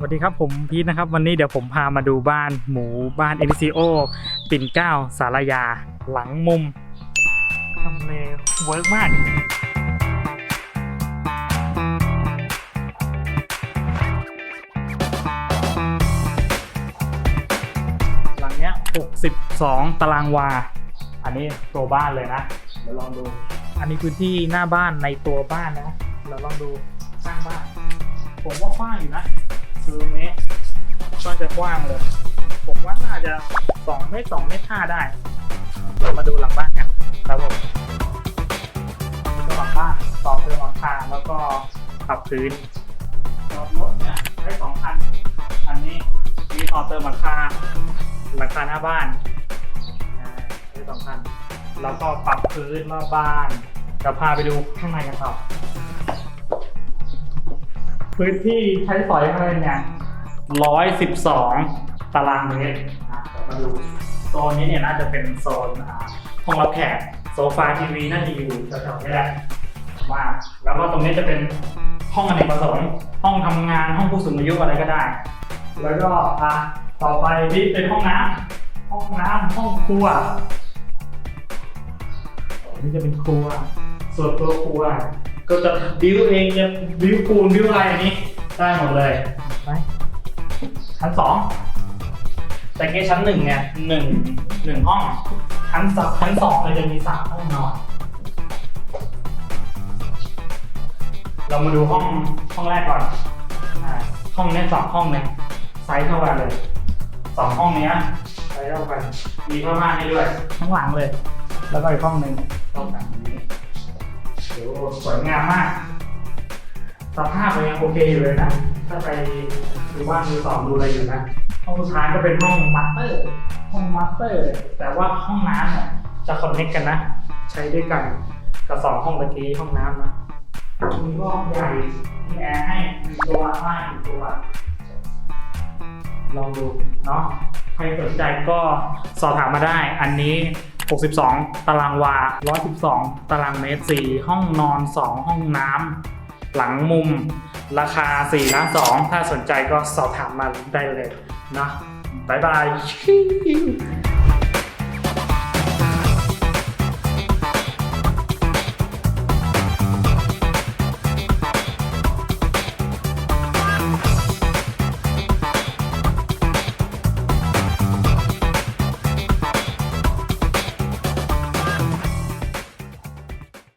สวัสดีครับผมพีทนะครับ วันนี้เดี๋ยวผมพามาดูบ้านหมูบ้านเอ c ิโอปิ่นเก้าสารยา หลังมุมทำเลเวิร์กมากหลังเนี้ย 62 ตารางวา อันนี้ตัวบ้านเลยนะ เดี๋ยวลองดู อันนี้พื้นที่หน้าบ้านในตัวบ้านนะ เราลองดูสร้างบ้าน ผมว่ากว้างอยู่นะ รงนี้ก็จะกว้างเลย ผมว่าน่าจะสองเมตรสองเมตรห้าได้ เรามาดูหลังบ้านกันครับผมหลังบ้านต่อเติมหลังคาแล้วก็ปรับพื้นจอดรถเนี่ยได้สองคันอันนี้มีต่อเติมหลังคาหลังคาหน้าบ้านได้สองคันแล้วก็ปรับพื้นรอบบ้านจะพาไปดูข้างในกันต่อ พื้นที่ใช้สอยอะไรเนี่ยร้อยสิบสองตารางเมตรอะมาดูโซนนี้เนี่ยน่าจะเป็นโซนห้องรับแขกโซฟาทีวีน่าจะอยู่แถวๆนี้แหละว่าแล้วก็ตรงนี้จะเป็นห้องอเนกประสงค์ห้องทำงานห้องผู้สูงอายุอะไรก็ได้ แล้วก็อะต่อไปนี่เป็นห้องน้ำห้องน้ำห้องครัวนนี้จะเป็นครัวส่วนตัวครัว ก็จะบิวเองจะบิวปูนบิวอะไรอันนี้ ได้หมดเลยไปชั้นสองแต่แค่ชั้นหนึ่งเนี่ยหนึ่งหนึ่งห้อง ชั้นสองชั้นสองเลยจะมีสามห้องนอนเรามาดูห้องห้องแรกก่อนอ่าห้องเนี้ยสองห้องเนี่ยไซส์เท่ากันเลยสองห้องเนี้ยไซส์เท่ากัน มีผ้าม่านให้ด้วยข้างหลังเลย แล้วก็อีกห้องหนึ่งเท่ากัน นี้โอ้โหสวยงามมาก สภาพยังโอเคอยู่เลยนะ ถ้าไปดูบ้านดูสองดูอะไรอยู่นะ ห้องสุดท้ายก็เป็นห้องมาสเตอร์ ห้องมาสเตอร์ แต่ว่าห้องน้ำเนี่ยจะคอนเนคกันนะ ใช้ด้วยกันกับสองห้องเมื่อกี้ห้องน้ำนะมีห้องใหญ่มีแอร์ให้มีตัวให้มีตัว ลองดูเนาะใครสนใจก็สอบถามมาได้ อันนี้ 62 ตารางวา 112 ตารางเมตร 4 ห้องนอน 2 ห้องน้ำ หลังมุม ราคา4ล้าน2ถ้าสนใจก็สอบถามมาได้เลยนะบ๊ายบาย